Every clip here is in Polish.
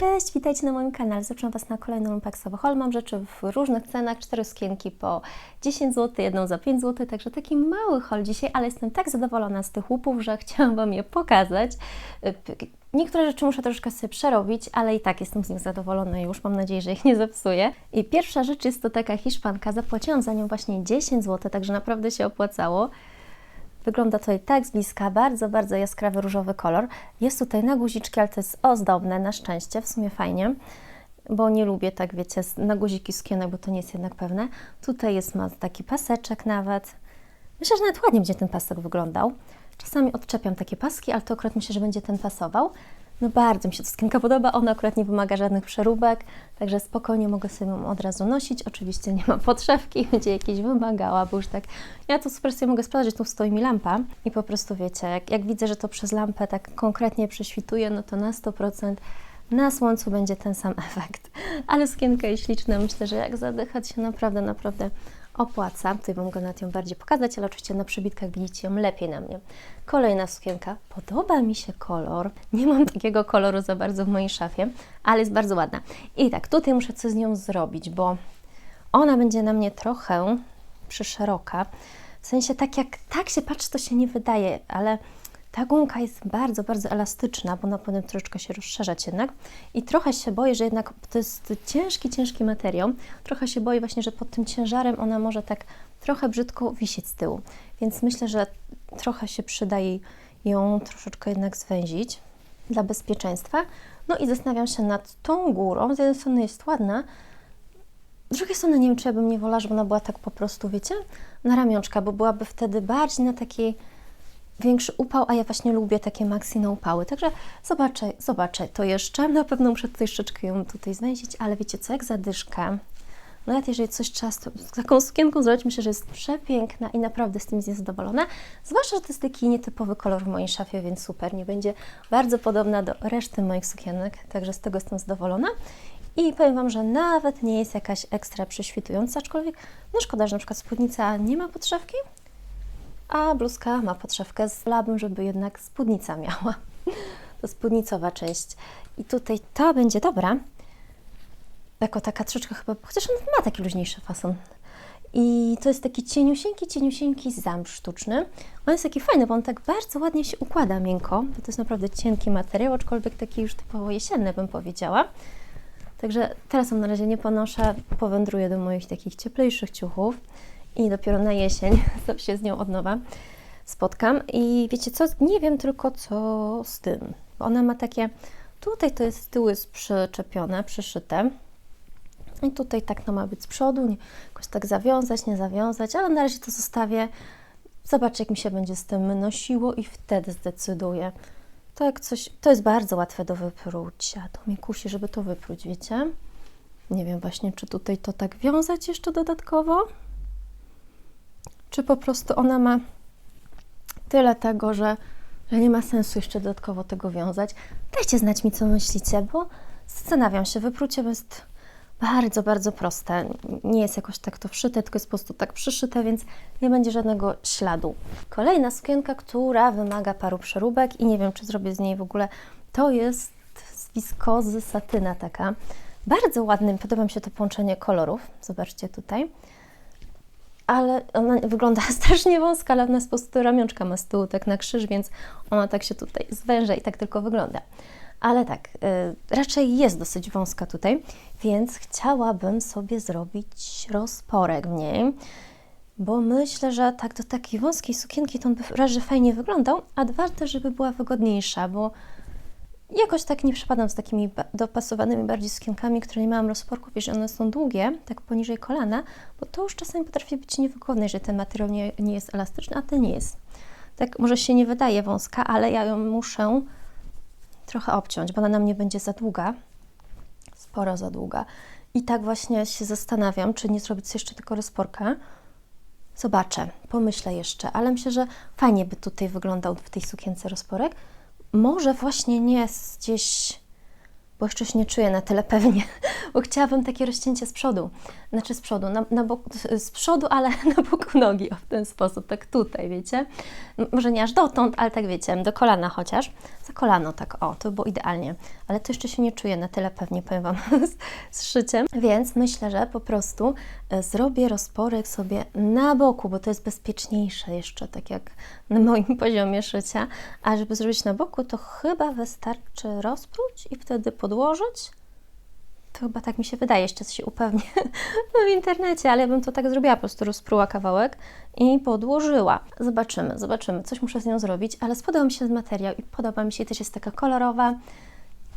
Cześć, witajcie na moim kanale. Zapraszam Was na kolejną unpacksowy haul. Mam rzeczy w różnych cenach, cztery skienki po 10 zł, jedną za 5 zł, także taki mały haul dzisiaj, ale jestem tak zadowolona z tych łupów, że chciałam Wam je pokazać. Niektóre rzeczy muszę troszkę sobie przerobić, ale i tak jestem z nich zadowolona już. Mam nadzieję, że ich nie zepsuję. I pierwsza rzecz jest to taka hiszpanka. Zapłaciłam za nią właśnie 10 zł, także naprawdę się opłacało. Wygląda tutaj tak z bliska, bardzo, bardzo jaskrawy różowy kolor. Jest tutaj na guziczki, ale to jest ozdobne, na szczęście, w sumie fajnie, bo nie lubię tak, wiecie, na guziki sukienek, bo to nie jest jednak pewne. Tutaj jest ma taki paseczek nawet. Myślę, że nawet ładnie będzie ten pasek wyglądał. Czasami odczepiam takie paski, ale to akurat myślę, że będzie ten pasował. No bardzo mi się ta sukienka podoba, ona akurat nie wymaga żadnych przeróbek, także spokojnie mogę sobie ją od razu nosić. Oczywiście nie ma podszewki, będzie jakieś wymagała, bo już tak, ja to super sobie mogę sprawdzić, tu stoi mi lampa i po prostu wiecie, jak, jak widzę, że to przez lampę tak konkretnie prześwituje, no to na 100% na słońcu będzie ten sam efekt. Ale sukienka jest śliczna, myślę, że jak zadychać się naprawdę, naprawdę opłaca. Tutaj Wam go nawet ją bardziej pokazać, ale oczywiście na przybitkach widzicie ją lepiej na mnie. Kolejna sukienka. Podoba mi się kolor. Nie mam takiego koloru za bardzo w mojej szafie, ale jest bardzo ładna. I tak, tutaj muszę coś z nią zrobić, bo ona będzie na mnie trochę przyszeroka. W sensie tak jak tak się patrzy, to się nie wydaje, ale ta gumka jest bardzo, bardzo elastyczna, bo ona potem troszeczkę się rozszerzać jednak i trochę się boję, że jednak to jest ciężki, ciężki materiał. Trochę się boję właśnie, że pod tym ciężarem ona może tak trochę brzydko wisieć z tyłu. Więc myślę, że trochę się przydaje ją troszeczkę jednak zwęzić dla bezpieczeństwa. No i zastanawiam się nad tą górą. Z jednej strony jest ładna, z drugiej strony nie wiem, czy ja bym nie wolała, żeby ona była tak po prostu, wiecie, na ramionczka, bo byłaby wtedy bardziej na takiej większy upał, a ja właśnie lubię takie maxi na upały. Także zobaczę, zobaczę to jeszcze. Na pewno muszę tutaj troszeczkę ją tutaj znaleźć, ale wiecie co, jak zadyszka. Nawet jeżeli coś trzeba z, taką sukienką zrobić, myślę, że jest przepiękna i naprawdę z niej zadowolona. Zwłaszcza, że to jest taki nietypowy kolor w mojej szafie, więc super. Nie będzie bardzo podobna do reszty moich sukienek, także z tego jestem zadowolona. I powiem Wam, że nawet nie jest jakaś ekstra prześwitująca, aczkolwiek no szkoda, że na przykład spódnica nie ma podszewki, a bluzka ma podszewkę. Wolałabym, żeby jednak spódnica miała. To spódnicowa część. I tutaj to będzie dobra. Jako taka troszeczkę chyba, chociaż on ma taki luźniejszy fason. I to jest taki cieniusieńki, cieniusieńki zamsz sztuczny. On jest taki fajny, bo on tak bardzo ładnie się układa miękko, to jest naprawdę cienki materiał, aczkolwiek taki już typowo jesienny bym powiedziała. Także teraz on na razie nie ponoszę, powędruję do moich takich cieplejszych ciuchów i dopiero na jesień się z nią od nowa spotkam. I wiecie co, nie wiem tylko co z tym. Ona ma takie, tutaj to jest z tyłu jest przyczepione, przyszyte. I tutaj tak to ma być z przodu, nie, jakoś tak zawiązać, nie zawiązać, ale na razie to zostawię. Zobaczę, jak mi się będzie z tym nosiło i wtedy zdecyduję. To jak coś, to jest bardzo łatwe do wyprucia. To mnie kusi, żeby to wypruć, wiecie? Nie wiem właśnie, czy tutaj to tak wiązać jeszcze dodatkowo czy po prostu ona ma tyle tego, że, że nie ma sensu jeszcze dodatkowo tego wiązać. Dajcie znać mi, co myślicie, bo zastanawiam się, wyprucie jest bardzo, bardzo proste. Nie jest jakoś tak to wszyte, tylko jest po prostu tak przyszyte, więc nie będzie żadnego śladu. Kolejna sukienka, która wymaga paru przeróbek i nie wiem, czy zrobię z niej w ogóle, to jest z wiskozy satyna taka. Bardzo ładnym, podoba mi się to połączenie kolorów. Zobaczcie tutaj ale ona wygląda strasznie wąska, ale ona jest po prostu ramionczka ma z tyłu tak na krzyż, więc ona tak się tutaj zwęża i tak tylko wygląda. Ale tak, y, raczej jest dosyć wąska tutaj, więc chciałabym sobie zrobić rozporek w niej, bo myślę, że tak do takiej wąskiej sukienki to on by raczej fajnie wyglądał, a dwa też, żeby była wygodniejsza, bo Jakoś tak nie przypadam z takimi dopasowanymi bardziej sukienkami, które nie mają rozporków, jeżeli one są długie, tak poniżej kolana, bo to już czasami potrafi być niewygodne, że ten materiał nie, nie jest elastyczny, a ten nie jest. Tak może się nie wydaje wąska, ale ja ją muszę trochę obciąć, bo ona na mnie będzie za długa, sporo za długa. I tak właśnie się zastanawiam, czy nie zrobić jeszcze tylko rozporka. Zobaczę, pomyślę jeszcze, ale myślę, że fajnie by tutaj wyglądał w tej sukience rozporek może właśnie nie gdzieś, bo jeszcze się nie czuję na tyle pewnie bo chciałabym takie rozcięcie z przodu, znaczy z przodu, na, na bok, z przodu, ale na boku nogi, o, w ten sposób, tak tutaj, wiecie, może nie aż dotąd, ale tak wiecie, do kolana chociaż, za kolano, tak o, to by było idealnie, ale to jeszcze się nie czuję na tyle pewnie, powiem Wam, z, z szyciem, więc myślę, że po prostu e, zrobię rozporek sobie na boku, bo to jest bezpieczniejsze jeszcze, tak jak na moim poziomie szycia, a żeby zrobić na boku, to chyba wystarczy rozpróć i wtedy podłożyć, to chyba tak mi się wydaje, jeszcze się upewnię w internecie, ale ja bym to tak zrobiła, po prostu rozpruła kawałek i podłożyła. Zobaczymy, zobaczymy, coś muszę z nią zrobić, ale spodobał mi się ten materiał i podoba mi się, też jest taka kolorowa,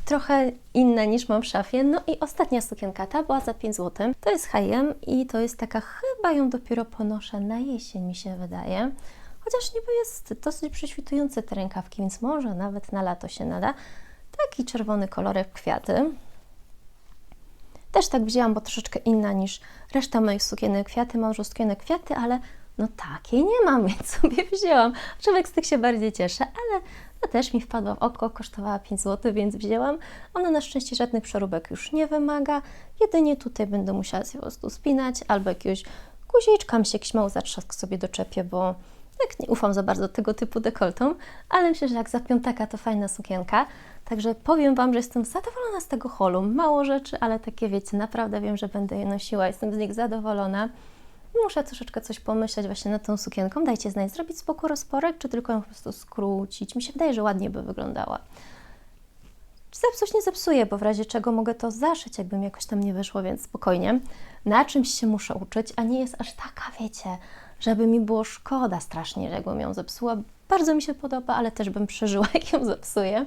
trochę inna niż mam w szafie. No i ostatnia sukienka, ta była za 5 zł. To jest H&M i to jest taka, chyba ją dopiero ponoszę na jesień, mi się wydaje. Chociaż niby jest dosyć prześwitujące te rękawki, więc może nawet na lato się nada. Taki czerwony kolorek kwiaty. Też tak wzięłam, bo troszeczkę inna niż reszta moich sukienek kwiaty. Mam już sukienek kwiaty, ale no takiej nie mam, więc sobie wzięłam. Człowiek z tych się bardziej cieszy, ale to też mi wpadła w oko, kosztowała 5 zł, więc wzięłam. Ona na szczęście żadnych przeróbek już nie wymaga. Jedynie tutaj będę musiała się po prostu spinać albo jakiegoś guziczka, mi się jakiś zatrzask sobie doczepię, bo tak nie ufam za bardzo tego typu dekoltom, ale myślę, że jak za piątaka to fajna sukienka. Także powiem Wam, że jestem zadowolona z tego holu. Mało rzeczy, ale takie wiecie, naprawdę wiem, że będę je nosiła, jestem z nich zadowolona. Muszę troszeczkę coś pomyśleć właśnie nad tą sukienką. Dajcie znać, zrobić z boku rozporek, czy tylko ją po prostu skrócić. Mi się wydaje, że ładnie by wyglądała. Zepsuć nie zepsuję, bo w razie czego mogę to zaszyć, jakby mi jakoś tam nie wyszło, więc spokojnie. Na czymś się muszę uczyć, a nie jest aż taka, wiecie, żeby mi było szkoda strasznie, że jakbym ją zepsuła. Bardzo mi się podoba, ale też bym przeżyła, jak ją zepsuję.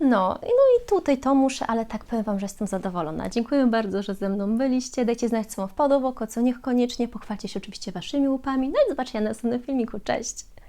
No, no i tutaj to muszę, ale tak powiem Wam, że jestem zadowolona. Dziękuję bardzo, że ze mną byliście. Dajcie znać, co wam wpadło w oko, co niech koniecznie. Pochwalcie się oczywiście Waszymi łupami. No i zobaczenia na następnym filmiku. Cześć!